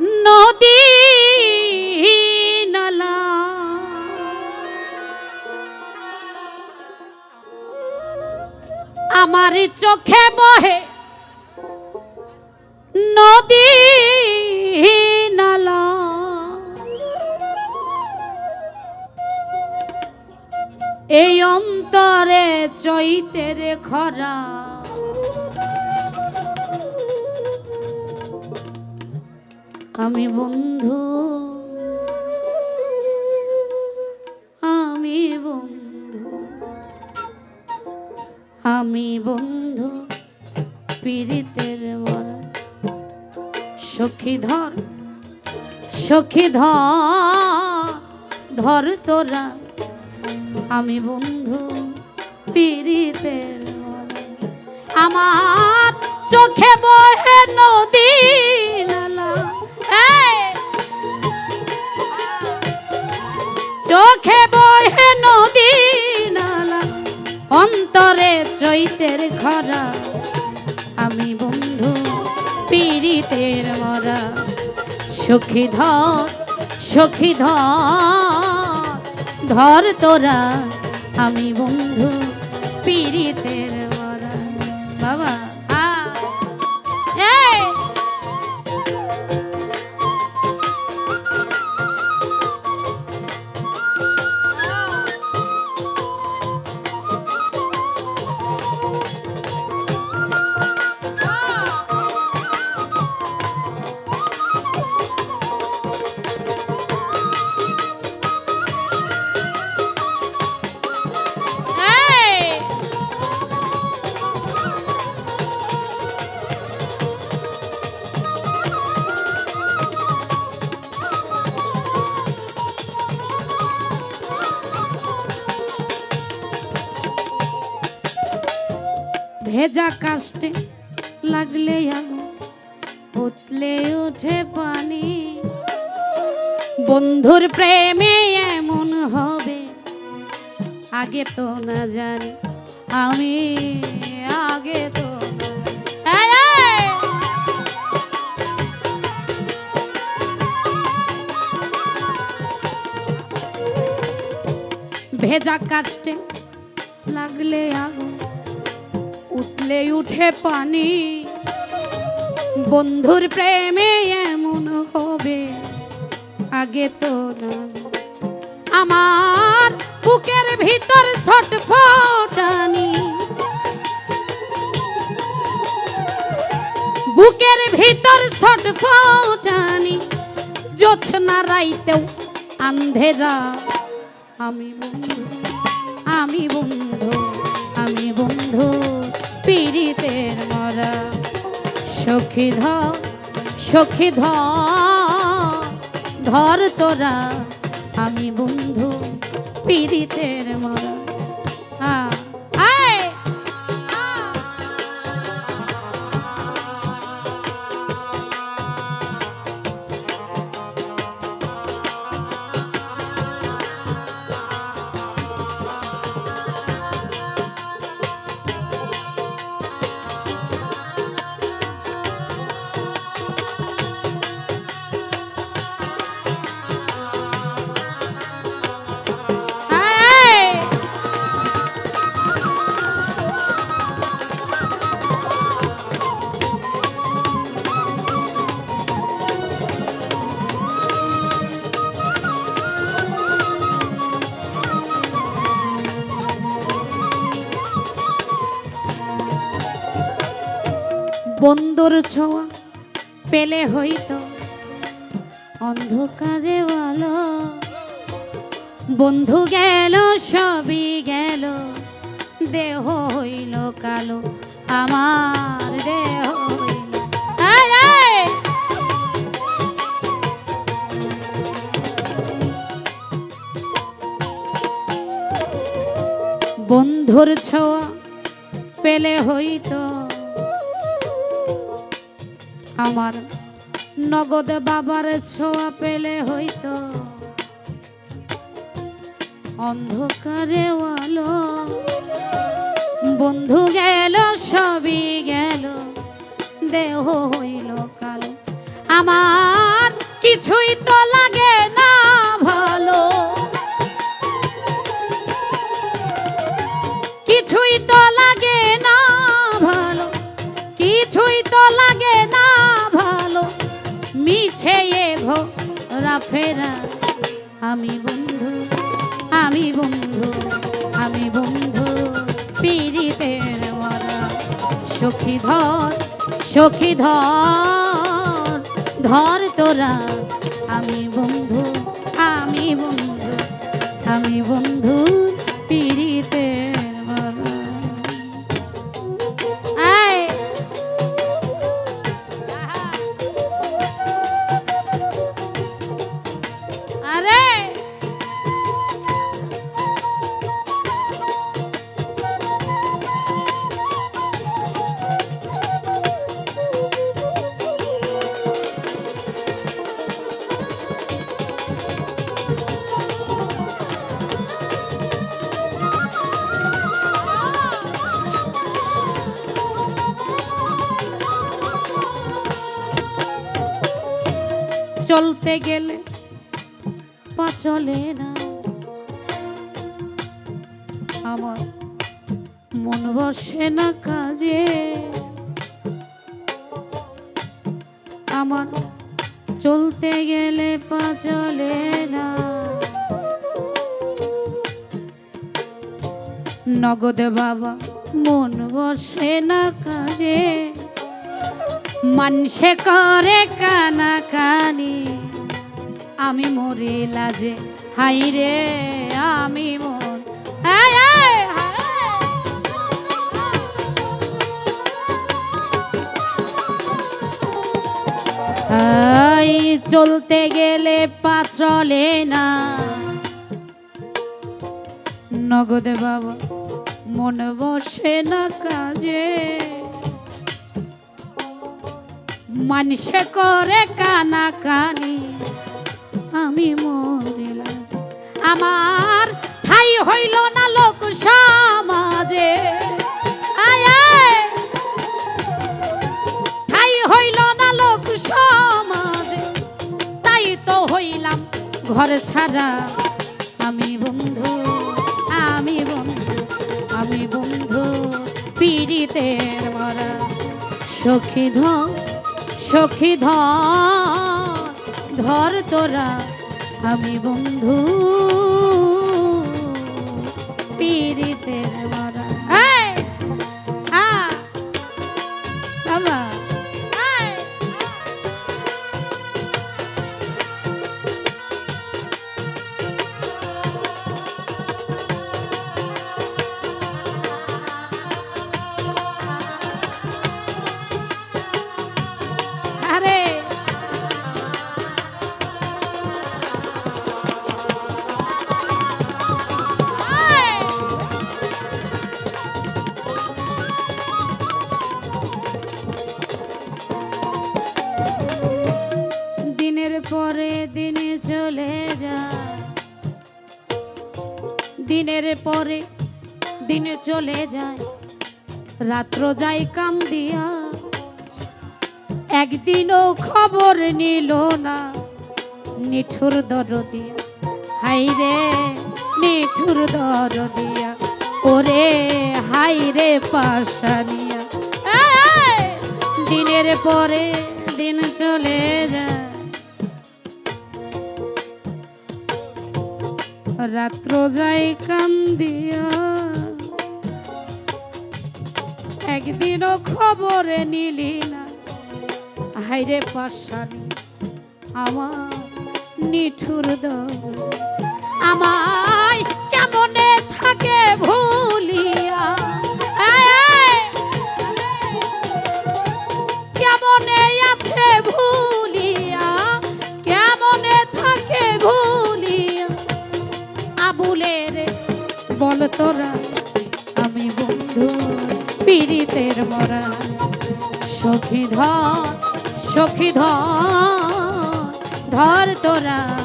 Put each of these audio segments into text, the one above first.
নদী নালা। আমার চোখে বহে নদী নালা। এই অন্তরে চৈতের খরা আমি বন্ধু। আমি বন্ধু। আমি বন্ধু পীড়িতের মরা সখী ধর সখী ধর ধর তোরা। আমি বন্ধু পীড়িতের মরা আমার চোখে বহে নদী নালা! চোখে বহে নদী নালা, অন্তরে চৈতের খরা আমি বন্ধু পীড়িতের মরা। সখী ধর সখী ধর ধর তোরা। আমি বন্ধু পীড়িতের মরা। বাবা। ভেজা কাস্টে লাগলে আগুন উতলে ওঠে পানি বন্ধুর প্রেমে এমন হবে, আগে তো না জানি, আমি আগে তো! ভেজা কাস্টে লাগলে আগুন উতলে উঠে পানি। বন্ধুর প্রেমে এমন হবে, আগে তো না। আমার বুকের ভিতর ছটফটানি। বুকের ভিতর ছটফটানি জোছনা রাইতেও আন্ধেরা আমি বন্ধু আমি বন্ধু আমি বন্ধু। পীড়িতের মরা। সখী ধর সখী ধর ধর তোরা আমি বন্ধু পীড়িতের মরা। বন্দর ছোঁয়া পেলে হইতো অন্ধকারে আলো বন্ধু গেল, সবই গেল, দেহ হইল কালো, আমার দেহ! বন্ধুর ছোঁয়া পেলে হইতো আমার নগদ বাবার ছোঁয়া পেলে হইতো। অন্ধকারে আলো, বন্ধু গেল, সবই গেল, দেহ হইল কালো। আমার কিছুই তো লাগে না ভালো। কিছুই তো লাগে না ভালো। কিছুই তো লাগে না এ ঘোরা ফেরা। আমি বন্ধু আমি বন্ধু আমি বন্ধু পীড়িতের মরা। সখী ধর সখী ধর ধর তোরা। আমি বন্ধু আমি বন্ধু আমি বন্ধু পীড়িতের চলতে গেলে পা চলে না। আমার মন বসে না কাজে। আমার চলতে গেলে পা চলে না। নগদ বাবা মন বসে না কাজে। মানসে করে কানা কানি আমি মরে লাজে হাই রে আমি। এই, চলতে গেলে পা চলে না। নগদ বাবা মন বসে না কাজে। মানুষে করে কানা কানি আমি মরিলাম। আমার ঠাই হইল না লোক সমাজে। ঠাই হইল না লোক সমাজে। তাই তো হইলাম ঘর ছাড়া। আমি বন্ধু আমি বন্ধু আমি বন্ধু, পীড়িতের মরা সখী ধর সখী ধর ধর তোরা আমি বন্ধু। পীড়িতের মরা দিনের পরে দিনে চলে যায়, রাত্র যায় কাম দিয়া। একদিনও খবর নিল না, নিঠুর দর দিয়া। হাই রে, নিঠুর দর দিয়া, ওরে হাই রে পাশানিয়া! দিনের পরে দিন চলে যায়। রাত্র যাই কান্দিয়া একদিনও খবরে নিলি না। হাইরে পাশানি আমার নিঠুর আমায় কেমনে থাকে ভুলিয়া? পীড়িতের মরা। সখী ধর সখী ধর ধর তোরা।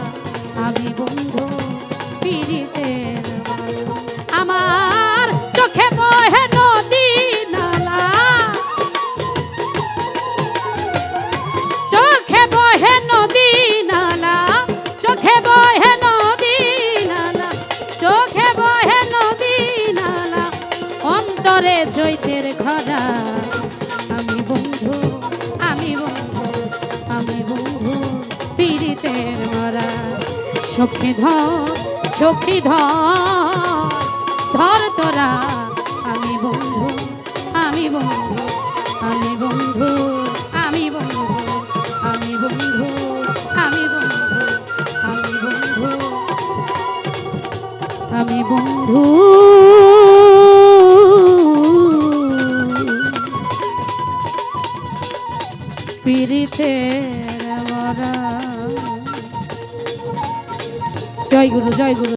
শোকের ঘরা আমি বন্ধু আমি বন্ধু আমি বন্ধু পীড়িতের মরা। সখী ধর সখী ধর ধর তোরা। আমি বন্ধু আমি বন্ধু আমি বন্ধু আমি বন্ধু আমি বন্ধু আমি বন্ধু আমি বন্ধু আমি বন্ধু। জয় গুরু